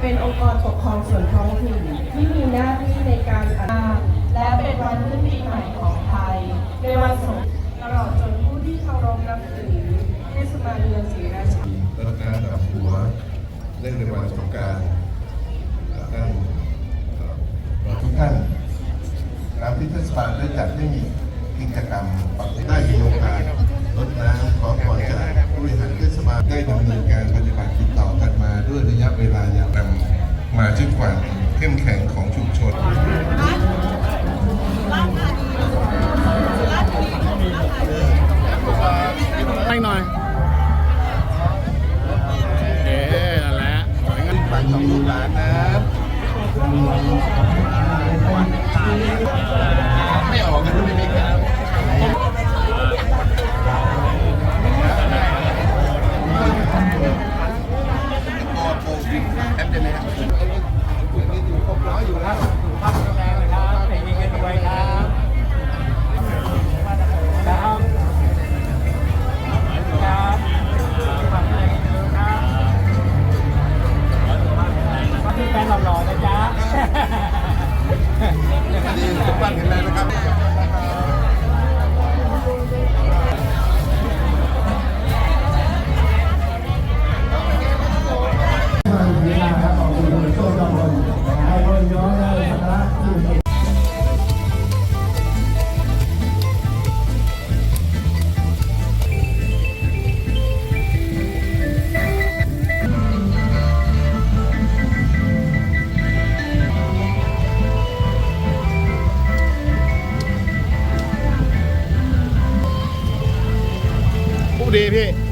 เป็นองค์กรปกครองส่วนท้องถิ่นที่มีหน้าที่ในการอนุรักษ์และเป็นวันขึ้นปีใหม่ของไทย ในวันสงกรานต์ตลอดจนผู้ที่เคารพนับถือเทศบาลเมืองศรีราชารัตนาดับหัวเนื่องในวันสงกรารท่านทุกท่านทางพิเทศบาลได้จัดให้มีกิจกรรมได้มีโอกาสรดน้ำขอพรจากผู้บริหารเทศบาลได้ดำเนินการปฏิบัติติดต่อกันมาด้วยระยะเวลาย มาซึ่งความเข้มแข็งของชุมชนให้หน่อยเอ๊ะนั่นแหละสวยงามฝากของลูกหลานนะ เดย์พี่